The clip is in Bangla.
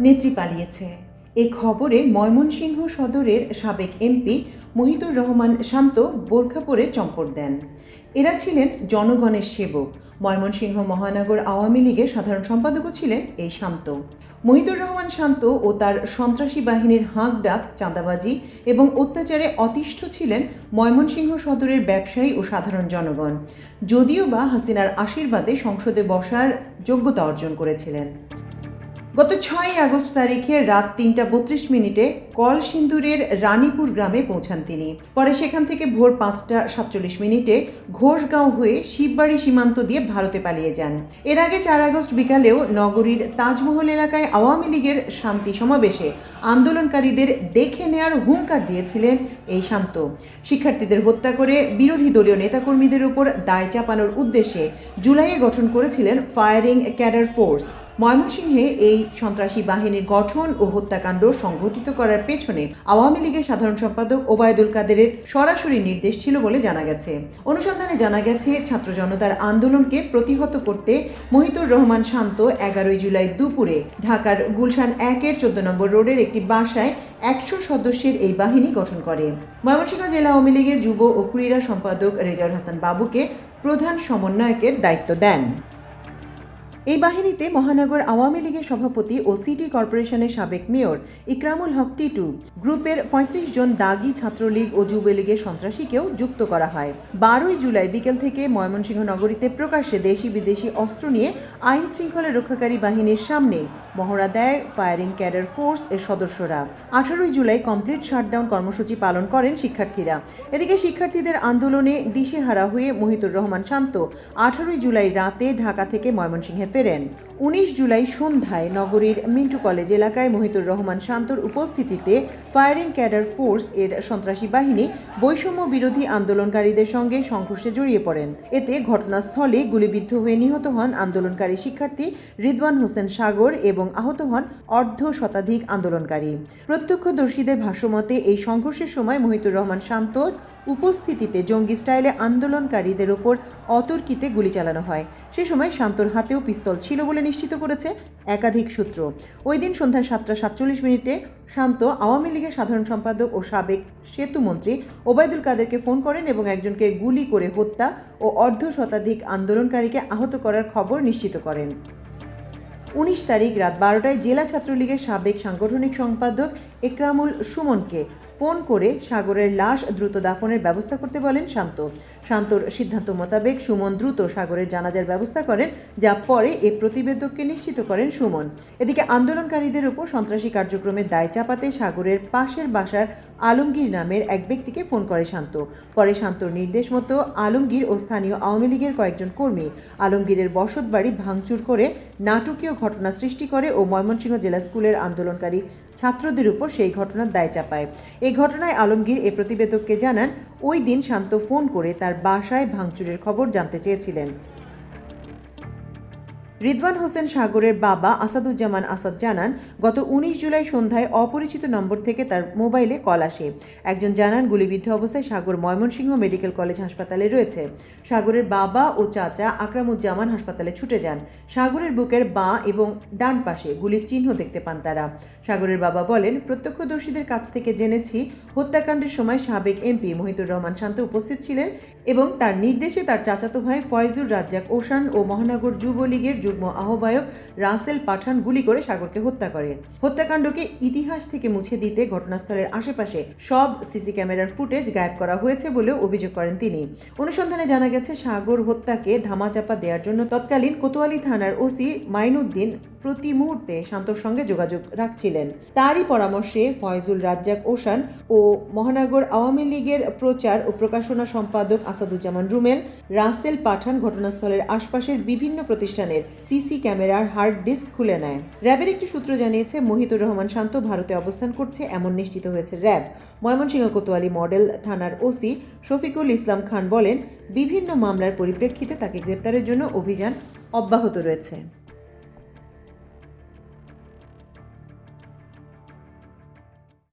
নেত্রী পালিয়েছে। এ খবরে ময়মনসিংহ সদরের সাবেক এমপি মহিদুর রহমান শান্ত বোরখা পরে চম্পট দেন। এরা ছিলেন জনগণের সেবক। ময়মনসিংহ মহানগর আওয়ামী লীগের সাধারণ সম্পাদকও ছিলেন এই শান্ত। মহিদুর রহমান শান্ত ও তার সন্ত্রাসী বাহিনীর হাঁক ডাক, চাঁদাবাজি এবং অত্যাচারে অতিষ্ঠ ছিলেন ময়মনসিংহ সদরের ব্যবসায়ী ও সাধারণ জনগণ। যদিও বা হাসিনার আশীর্বাদে সংসদে বসার যোগ্যতা অর্জন করেছিলেন। গত ছয় আগস্ট তারিখে রাত তিনটা বত্রিশ মিনিটে কলসিন্দুরের রানীপুর গ্রামে পৌঁছান তিনি। পরে সেখান থেকে ভোর পাঁচটা সাতচল্লিশ মিনিটে ঘোষগাঁও হয়ে শিববাড়ি সীমান্ত দিয়ে ভারতে পালিয়ে যান। এর আগে চার আগস্ট বিকালেও নগরীর তাজমহল এলাকায় আওয়ামী লীগের শান্তি সমাবেশে আন্দোলনকারীদের দেখে নেয়ার হুঙ্কার দিয়েছিলেন এই শান্ত। শিক্ষার্থীদের হত্যা করে বিরোধী দলীয় নেতাকর্মীদের উপর দায় চাপানোর উদ্দেশ্যে জুলাইয়ে গঠন করেছিলেন ফায়ারিং ক্যাডার ফোর্স। ময়মনসিংহে এই সন্ত্রাসী বাহিনীর গঠন ও হত্যাকাণ্ড সংঘটিত করার পেছনে আওয়ামী লীগের সাধারণ সম্পাদক ওবায়দুল কাদেরের সরাসরি নির্দেশ ছিল বলে জানা গেছে। অনুসন্ধানে জানা গেছে, ছাত্র জনতার আন্দোলনকে প্রতিহত করতে মহিতুর রহমান শান্ত এগারোই জুলাই দুপুরে ঢাকার গুলশান একের চোদ্দ নম্বর রোডের একটি বাসায় একশো সদস্যের এই বাহিনী গঠন করে। ময়মনসিংহ জেলা আওয়ামী লীগের যুব ও ক্রীড়া সম্পাদক রেজাউল হাসান বাবুকে প্রধান সমন্বয়কের দায়িত্ব দেন। এই বাহিনীতে মহানগর আওয়ামী লীগের সভাপতি ও সিটি কর্পোরেশনের সাবেক মেয়র ইকরামুল হক টিটু, গ্রুপের ৩৫ জন দাগি ছাত্রলীগ ও যুবলীগের সন্ত্রাসীকেও যুক্ত করা হয়। বারোই জুলাই বিকেল থেকে ময়মনসিংহ নগরীতে প্রকাশ্যে দেশি বিদেশি অস্ত্র নিয়ে আইন শৃঙ্খলা রক্ষাকারী বাহিনীর সামনে মহড়া দেয় ফায়ারিং ক্যাডার ফোর্স এর সদস্যরা। আঠারোই জুলাই কমপ্লিট শাটডাউন কর্মসূচি পালন করেন শিক্ষার্থীরা। এদিকে শিক্ষার্থীদের আন্দোলনে দিশেহারা হয়ে মহিতুর রহমান শান্ত আঠারোই জুলাই রাতে ঢাকা থেকে ময়মনসিংহে fit in. উনিশ জুলাই সন্ধ্যায় নগরীর মিন্টু কলেজ এলাকায় মহিতুর রহমান শান্তর উপস্থিতিতে ফায়ারিং ক্যাডার ফোর্স এর সন্ত্রাসী বাহিনী বৈষম্য বিরোধী আন্দোলনকারীদের সঙ্গে সংঘর্ষে জড়িয়ে পড়েন। এতে ঘটনাস্থলে গুলিবিদ্ধ হয়ে নিহত হন আন্দোলনকারী শিক্ষার্থী রিদওয়ান হোসেন সাগর এবং আহত হন অর্ধ শতাধিক আন্দোলনকারী। প্রত্যক্ষদর্শীদের ভাষ্যমতে, এই সংঘর্ষের সময় মহিতুর রহমান শান্তর উপস্থিতিতে জঙ্গি স্টাইলে আন্দোলনকারীদের ওপর অতর্কিতে গুলি চালানো হয়। সে সময় শান্তর হাতেও পিস্তল ছিল বলে নিশ্চিত করেছে একাধিক সূত্র। ওই দিন সন্ধ্যা সাতটা সাতচল্লিশ মিনিটে শান্ত আওয়ামী লীগের সাধারণ সম্পাদক ও সাবেক সেতুমন্ত্রী ওবায়দুল কাদেরকে ফোন করেন এবং একজনকে গুলি করে হত্যা ও অর্ধ শতাধিক আন্দোলনকারীকে আহত করার খবর নিশ্চিত করেন। উনিশ তারিখ রাত বারোটায় জেলা ছাত্রলীগের সাবেক সাংগঠনিক সম্পাদক একরামুল সুমনকে ফোন করে সাগরের লাশ দ্রুত দাফনের ব্যবস্থা করতে বলেন শান্ত। শান্তর সিদ্ধান্ত মোতাবেক সুমন দ্রুত সাগরের জানাজার ব্যবস্থা করেন, যা পরে এ প্রতিবেদককে নিশ্চিত করেন সুমন। এদিকে আন্দোলনকারীদের উপর সন্ত্রাসী কার্যক্রমের দায় চাপাতে সাগরের পাশের বাসার আলমগীর নামের এক ব্যক্তিকে ফোন করে শান্ত। পরে শান্তর নির্দেশ মতো আলমগীর ও স্থানীয় আওয়ামী লীগের কয়েকজন কর্মী আলমগীরের বসত বাড়ি ভাঙচুর করে নাটকীয় ঘটনা সৃষ্টি করে ও ময়মনসিংহ জেলা স্কুলের আন্দোলনকারী ছাত্রদের উপর সেই ঘটনার দায় চাপায়। এই ঘটনায় আলমগীর এ প্রতিবেদককে জানান, ওই দিন শান্ত ফোন করে তার বাসায় ভাঙচুরের খবর জানতে চেয়েছিলেন। রিদওয়ান হোসেন সাগরের বাবা আসাদুজ্জামান আসাদ জানান, গত উনিশ জুলাই সন্ধ্যায় অপরিচিত নম্বর থেকে তার মোবাইলে কল আসে। একজন জানান, গুলিবিদ্ধ অবস্থায় সাগর ময়মনসিংহ মেডিকেল কলেজ হাসপাতালে রয়েছে। সাগরের বাবা ও চাচা আকরামুজ্জামান হাসপাতালে ছুটে যান। সাগরের বুকের বাঁ এবং ডান পাশে গুলির চিহ্ন দেখতে পান তারা। সাগরের বাবা বলেন, প্রত্যক্ষদর্শীদের কাছ থেকে জেনেছি, হত্যাকাণ্ডের সময় সাবেক এমপি মহিতুর রহমান শান্ত উপস্থিত ছিলেন এবং তার নির্দেশে তার চাচাতো ভাই ফয়জুর রাজ্জাক, ওশান ও মহানগর যুবলীগের যুগ্ম আহ্বায়ক রাসেল পাঠান গুলি করে সাগরকে হত্যা করে। হত্যাকাণ্ডকে ইতিহাস থেকে মুছে দিতে ঘটনাস্থলের আশেপাশে সব সিসি ক্যামেরার ফুটেজ গায়েব করা হয়েছে বলেও অভিযোগ করেন তিনি। অনুসন্ধানে জানা গেছে, সাগর হত্যাকে ধামাচাপা দেওয়ার জন্য তৎকালীন কোতোয়ালি থানার ওসি মাইনুদ্দিন প্রতি মুহূর্তে শান্তর সঙ্গে যোগাযোগ রাখছিলেন। তারই পরামর্শে ফয়জুল রাজ্জাক ওশান ও মহানগর আওয়ামী লীগের প্রচার ও প্রকাশনা সম্পাদক আসাদুজ্জামান রুমেল, রাসেল পাঠান ঘটনাস্থলের আশপাশের বিভিন্ন প্রতিষ্ঠানের সিসি ক্যামেরার হার্ড ডিস্ক খুলে নেয়। র্যাবের একটি সূত্র জানিয়েছে, মহিতুর রহমান শান্ত ভারতে অবস্থান করছে এমন নিশ্চিত হয়েছে র্যাব। ময়মনসিংহ কোতোয়ালি মডেল থানার ওসি শফিকুল ইসলাম খান বলেন, বিভিন্ন মামলার পরিপ্রেক্ষিতে তাকে গ্রেপ্তারের জন্য অভিযান অব্যাহত রয়েছে।